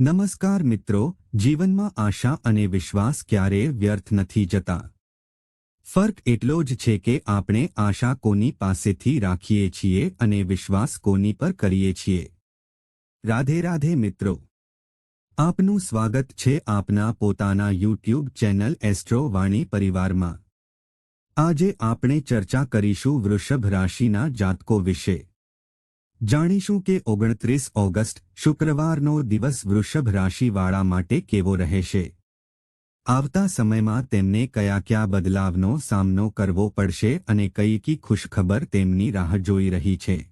નમસ્કાર મિત્રો, જીવનમાં આશા અને વિશ્વાસ ક્યારેય વ્યર્થ નથી જતા. ફર્ક એટલો જ છે કે આપણે આશા કોની પાસેથી રાખીએ છીએ અને વિશ્વાસ કોની પર કરીએ છીએ. રાધે રાધે મિત્રો. આપનું સ્વાગત છે આપના પોતાના યુટ્યુબ ચેનલ એસ્ટ્રો વાણી પરિવારમાં. આજે આપણે ચર્ચા કરીશું વૃષભ રાશિના જાતકો વિશે. જાણીશું કે ઓગણત્રીસ ઓગસ્ટ શુક્રવારનો દિવસ વૃષભ રાશિવાળા માટે કેવો રહેશે? આવતા સમયમાં તેમને કયા કયા બદલાવનો સામનો કરવો પડશે અને કઈ કી ખુશખબર તેમની રાહ જોઈ રહી છે?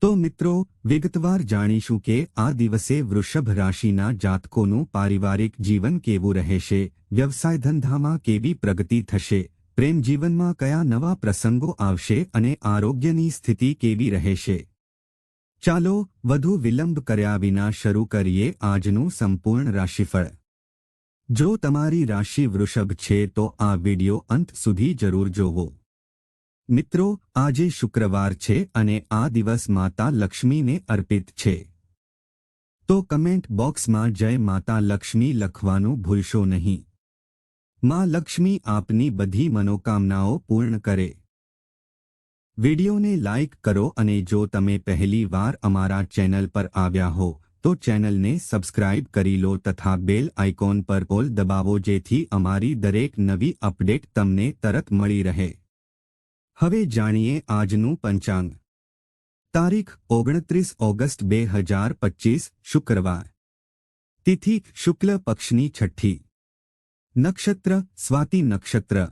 તો મિત્રો, વિગતવાર જાણીશું કે આ દિવસે વૃષભ રાશિના જાતકોનું પારિવારિક જીવન કેવું રહેશે? વ્યવસાય ધંધામાં કેવી પ્રગતિ થશે? પ્રેમ જીવનમાં કયા નવા પ્રસંગો આવશે અને આરોગ્યની સ્થિતિ કેવી રહેશે? ચાલો વધુ વિલંબ કર્યા વિના શરૂ કરીએ આજનું સંપૂર્ણ રાશિફળ. જો તમારી રાશિ વૃષભ છે તો આ વિડિયો અંત સુધી જરૂર જોવો. મિત્રો, આજે શુક્રવાર છે અને આ દિવસ માતા લક્ષ્મીને અર્પિત છે. તો કમેન્ટ બોક્સમાં જય માતા લક્ષ્મી લખવાનું ભૂલશો નહીં. માં લક્ષ્મી આપની બધી મનોકામનાઓ પૂર્ણ કરે વિડિયોને લાઇક કરો અને જો તમે પહેલી વાર અમારા ચેનલ પર આવ્યા હો તો ચેનલને સબસ્ક્રાઇબ કરી લો તથા બેલ આઇકોન પર ઓલ દબાવો જેથી અમારી દરેક નવી અપડેટ તમને તરત મળી રહે હવે જાણીએ આજનું પંચાંગ તારીખ ઓગણત્રીસ ઓગસ્ટ બે હજાર પચીસ શુક્રવાર તિથિ શુક્લ પક્ષની છઠ્ઠી નક્ષત્ર, સ્વાતિ નક્ષત્ર.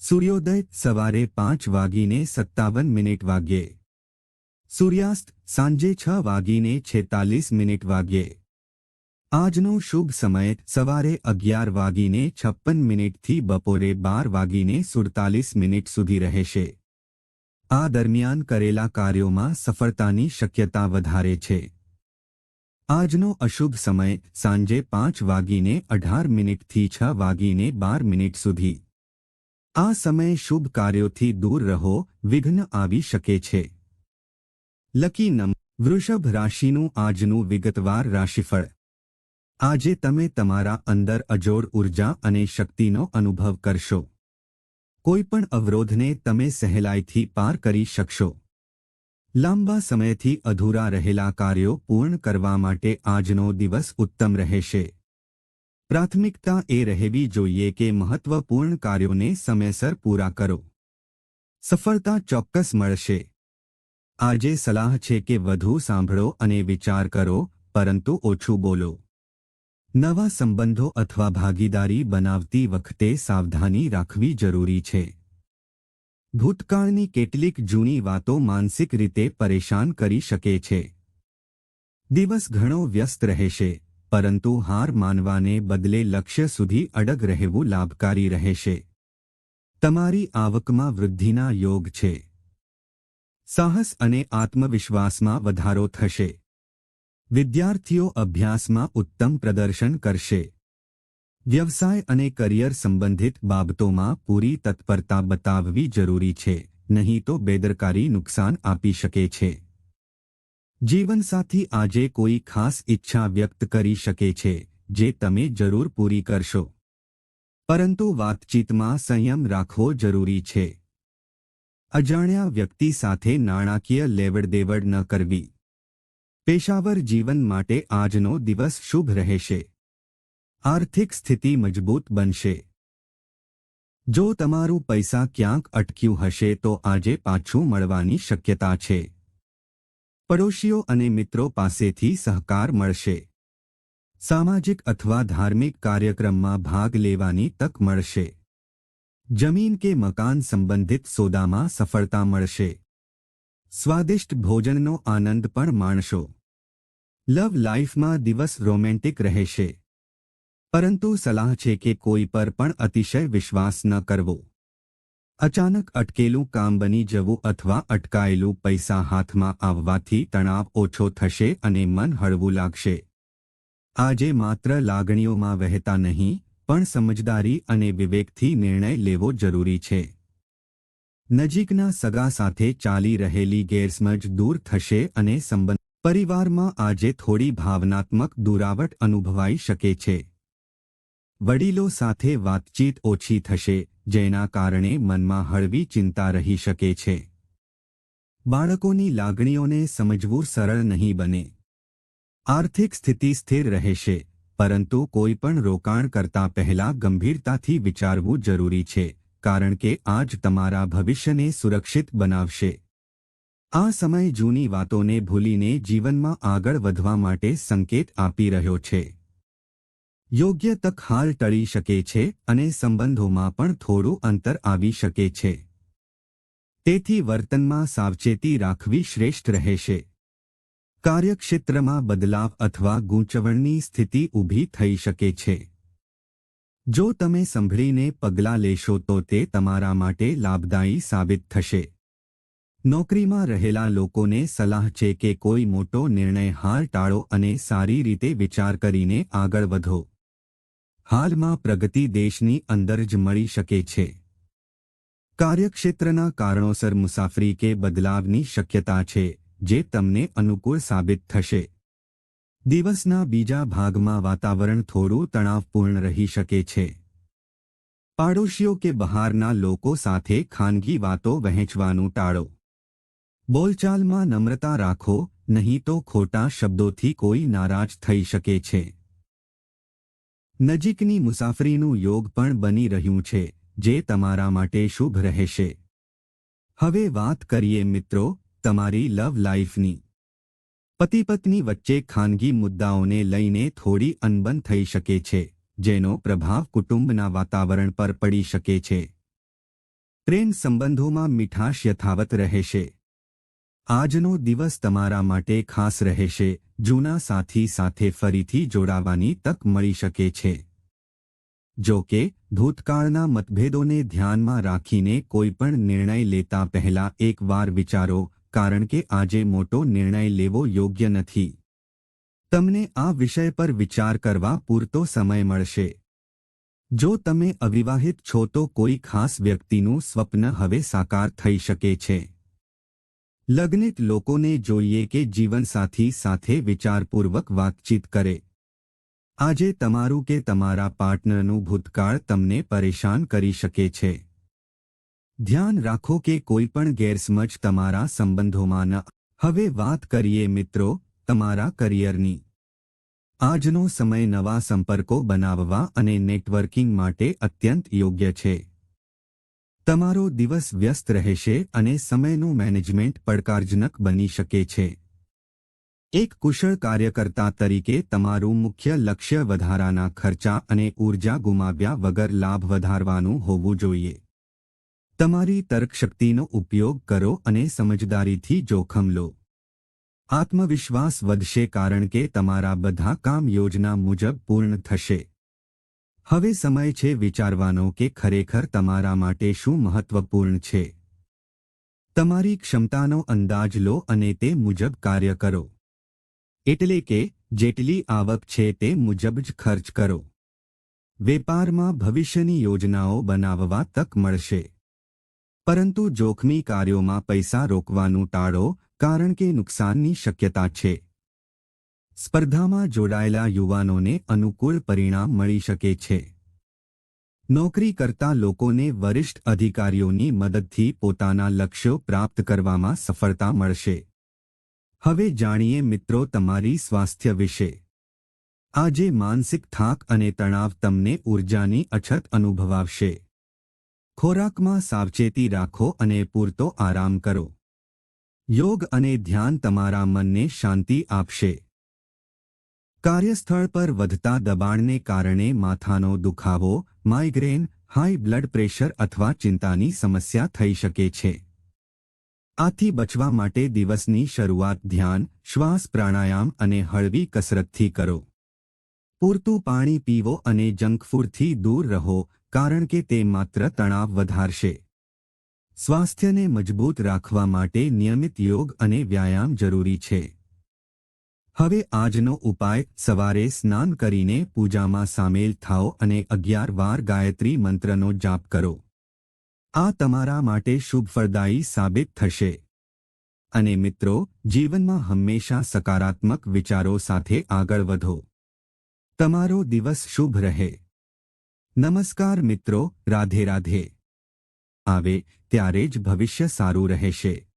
સૂર્યોદય સવારે પાંચ વાગીને સત્તાવન મિનિટ વાગ્યે. સૂર્યાસ્ત સાંજે છ વાગીને છેતાલીસ મિનિટ વાગ્યે. આજનો શુભ સમય સવારે અગિયાર વાગીને છપ્પન મિનિટથી બપોરે બાર વાગીને સુડતાલીસ મિનિટ સુધી રહેશે. આ દરમિયાન કરેલા કાર્યોમાં સફળતાની શક્યતા વધારે છે. આજનો અશુભ સમય સાંજે પાંચ વાગીને અઢાર મિનિટથી છ વાગીને બાર મિનિટ સુધી. આ સમય શુભ કાર્યોથી દૂર રહો, વિઘ્ન આવી શકે છે. લકી નમ, વૃષભ રાશિનું આજનું વિગતવાર રાશિફળ. આજે તમે તમારા અંદર અજોડ ઊર્જા અને શક્તિનો અનુભવ કરશો. કોઈપણ અવરોધને તમે સહેલાઈથી પાર કરી શકશો. લાંબા સમયથી અધૂરા રહેલા કાર્યો પૂર્ણ કરવા માટે આજનો દિવસ ઉત્તમ રહેશે. પ્રાથમિકતા એ રહેવી જોઈએ કે મહત્વપૂર્ણ કાર્યોને સમયસર પૂરા કરો. સફળતા ચોક્કસ મળશે. આજે સલાહ છે કે વધુ સાંભળો અને વિચાર કરો, પરંતુ ઓછું બોલો. નવા સંબંધો અથવા ભાગીદારી બનાવતી વખતે સાવધાની રાખવી જરૂરી છે. ભૂતકાળની કેટલીક જૂની વાતો માનસિક રીતે પરેશાન કરી શકે છે. દિવસ ઘણો વ્યસ્ત રહેશે, પરંતુ હાર માનવાને બદલે લક્ષ્ય સુધી અડગ રહેવું લાભકારી રહેશે. તમારી આવકમાં વૃદ્ધિના યોગ છે. સાહસ અને આત્મવિશ્વાસમાં વધારો થશે. વિદ્યાર્થીઓ અભ્યાસમાં ઉત્તમ પ્રદર્શન કરશે. વ્યવસાય અને કરિયર સંબંધિત બાબતોમાં પૂરી તત્પરતા બતાવવી જરૂરી છે, નહીં તો બેદરકારી નુકસાન આપી શકે છે. જીવનસાથી આજે કોઈ ખાસ ઈચ્છા વ્યક્ત કરી શકે છે, જે તમે જરૂર પૂરી કરશો. પરંતુ વાતચીતમાં સંયમ રાખવો જરૂરી છે. અજાણ્યા વ્યક્તિ સાથે નાણાકીય લેવડદેવડ ન કરવી. પેશાવર જીવન માટે આજનો દિવસ શુભ રહેશે. આર્થિક સ્થિતિ મજબૂત બનશે. જો તમારું પૈસા ક્યાંક અટક્યું હશે તો આજે પાછું મળવાની શક્યતા છે. પડોશીઓ અને મિત્રો પાસેથી સહકાર મળશે. સામાજિક અથવા ધાર્મિક કાર્યક્રમમાં ભાગ લેવાની તક મળશે. જમીન કે મકાન સંબંધિત સોદામાં સફળતા મળશે. સ્વાદિષ્ટ ભોજનનો આનંદ પણ માણશો. લવ લાઈફમાં દિવસ રોમેન્ટિક રહેશે. પરંતુ સલાહ છે કે કોઈ પર પણ અતિશય વિશ્વાસ ન કરવો. અચાનક અટકેલું કામ બની જવું અથવા અટકાયેલું પૈસા હાથમાં આવવાથી તણાવ ઓછો થશે અને મન હળવું લાગશે. આજે માત્ર લાગણીઓમાં વહેતા નહીં, પણ સમજદારી અને વિવેકથી નિર્ણય લેવો જરૂરી છે. નજીકના સગા સાથે ચાલી રહેલી ગેરસમજ દૂર થશે અને સંબંધ પરિવારમાં આજે થોડી ભાવનાત્મક દુરાવટ અનુભવાઈ શકે છે. વડીલો સાથે વાતચીત ઓછી થશે, જેના કારણે મનમાં હળવી ચિંતા રહી શકે છે. બાળકોની લાગણીઓને સમજવું સરળ નહીં બને. આર્થિક સ્થિતિ સ્થિર રહેશે, પરંતુ કોઈ પણ રોકાણ કરતા પહેલા ગંભીરતાથી વિચારવું જરૂરી છે, કારણ કે આ જ તમારા ભવિષ્યને સુરક્ષિત બનાવશે. આ સમય જૂની વાતોને ભૂલીને જીવનમાં આગળ વધવા માટે સંકેત આપી રહ્યો છે. યોગ્ય તક હાલ ટળી શકે છે અને સંબંધોમાં પણ થોડું અંતર આવી શકે છે. તેથી વર્તનમાં સાવચેતી રાખવી શ્રેષ્ઠ રહેશે. કાર્યક્ષેત્રમાં બદલાવ અથવા ગૂંચવણની સ્થિતિ ઊભી થઈ શકે છે. જો તમે સંભળીને પગલાં લેશો તો તે તમારા માટે લાભદાયી સાબિત થશે. નોકરીમાં રહેલા લોકોને સલાહ છે કે કોઈ મોટો નિર્ણય હાલ ટાળો અને સારી રીતે વિચાર કરીને આગળ વધો. હાલમાં પ્રગતિ દેશની અંદર જ મળી શકે છે. કાર્યક્ષેત્રના કારણોસર મુસાફરી કે બદલાવની શક્યતા છે, જે તમને અનુકૂળ સાબિત થશે. દિવસના બીજા ભાગમાં વાતાવરણ થોડું તણાવપૂર્ણ રહી શકે છે. પાડોશીઓ કે બહારના લોકો સાથે ખાનગી વાતો વહેંચવાનું ટાળો. બોલચાલમાં નમ્રતા રાખો, નહીં તો ખોટા શબ્દોથી કોઈ નારાજ થઈ શકે છે. નજીકની મુસાફરીનું યોગ પણ બની રહ્યું છે, જે તમારા માટે શુભ રહેશે. હવે વાત કરીએ મિત્રો, તમારી લવ લાઈફની. પતિ પત્ની વચ્ચે ખાનગી મુદ્દાઓને લઈને થોડી અનબન થઈ શકે છે, જેનો પ્રભાવ કુટુંબના વાતાવરણ પર પડી શકે છે. પ્રેમ સંબંધોમાં મીઠાશ યથાવત રહેશે. આજનો દિવસ તમારા માટે ખાસ રહેશે, જૂના સાથી સાથે ફરીથી જોડાવાની તક મળી શકે છે. જો કે, ભૂતકાળના મતભેદોને ધ્યાનમાં રાખીને કોઈપણ નિર્ણય લેતા પહેલા એકવાર વિચારો, કારણ કે આજે મોટો નિર્ણય લેવો યોગ્ય નથી. તમને આ વિષય પર વિચાર કરવા પૂરતો સમય મળશે. જો તમે અવિવાહિત છો તો કોઈ ખાસ વ્યક્તિનું સ્વપ્ન હવે સાકાર થઈ શકે છે. લગ્નિત લોકોને જોઈએ કે જીવનસાથી સાથે વિચારપૂર્વક વાતચીત કરે. આજે તમારું કે તમારા પાર્ટનરનું ભૂતકાળ તમને પરેશાન કરી શકે છે. ધ્યાન રાખો કે કોઈપણ ગેરસમજ તમારા સંબંધોમાં ન હવે વાત કરીએ મિત્રો, તમારા કરિયરની. આજનો સમય નવા સંપર્કો બનાવવા અને નેટવર્કિંગ માટે અત્યંત યોગ્ય છે. તમારો દિવસ વ્યસ્ત રહેશે અને સમયનું મેનેજમેન્ટ પડકારજનક બની શકે છે. એક કુશળ કાર્યકર્તા તરીકે તમારું મુખ્ય લક્ષ્ય વધારાના ખર્ચા અને ઊર્જા ગુમાવ્યા વગર લાભ વધારવાનું હોવું જોઈએ. તમારી તર્કશક્તિનો ઉપયોગ કરો અને સમજદારીથી જોખમ લો. આત્મવિશ્વાસ વધશે કારણ કે તમારા બધા કામ યોજના મુજબ પૂર્ણ થશે. હવે સમય છે વિચારવાનો કે ખરેખર તમારા માટે શું મહત્વપૂર્ણ છે. તમારી ક્ષમતાનો અંદાજ લો અને તે મુજબ કાર્ય કરો. એટલે કે, જેટલી આવક છે તે મુજબ જ ખર્ચ કરો. વેપારમાં ભવિષ્યની યોજનાઓ બનાવવા તક મળશે. પરંતુ જોખમી કાર્યોમાં પૈસા રોકવાનું ટાળો, કારણ કે નુકસાનની શક્યતા છે. સ્પર્ધામાં જોડાયેલા યુવાનોને અનુકૂળ પરિણામ મળી શકે છે. નોકરી કરતા લોકોને વરિષ્ઠ અધિકારીઓની મદદથી પોતાના લક્ષ્યો પ્રાપ્ત કરવામાં સફળતા મળશે. હવે જાણીએ મિત્રો તમારી સ્વાસ્થ્ય વિશે. આજે માનસિક થાક અને તણાવ તમને ઊર્જાની અછત અનુભવાવશે. ખોરાકમાં સાવચેતી રાખો અને પૂરતો આરામ કરો. યોગ અને ધ્યાન તમારા મનને શાંતિ આપશે. કાર્યસ્થળ પર વધતા દબાણને કારણે માથાનો દુખાવો માઇગ્રેન હાઈ બ્લડ પ્રેશર અથવા ચિંતાની સમસ્યા થઈ શકે છે. આથી બચવા માટે દિવસની શરૂઆત ધ્યાન, શ્વાસ પ્રાણાયામ અને હળવી કસરતથી કરો. પૂરતું પાણી પીવો અને જંક ફૂડથી દૂર રહો, કારણ કે તે માત્ર તણાવ વધારશે. સ્વાસ્થ્યને મજબૂત રાખવા માટે નિયમિત યોગ અને વ્યાયામ જરૂરી છે. હવે આજનો ઉપાય, સવારે સ્નાન કરીને પૂજામાં સામેલ થાઓ અને અગિયાર વાર ગાયત્રી મંત્રનો જાપ કરો. આ તમારા માટે શુભ ફળદાયી સાબિત થશે. અને મિત્રો, જીવનમાં હંમેશા સકારાત્મક વિચારો સાથે આગળ વધો. તમારો દિવસ શુભ રહે. નમસ્કાર મિત્રો, રાધે રાધે. આવે ત્યારે જ ભવિષ્ય સારું રહેશે.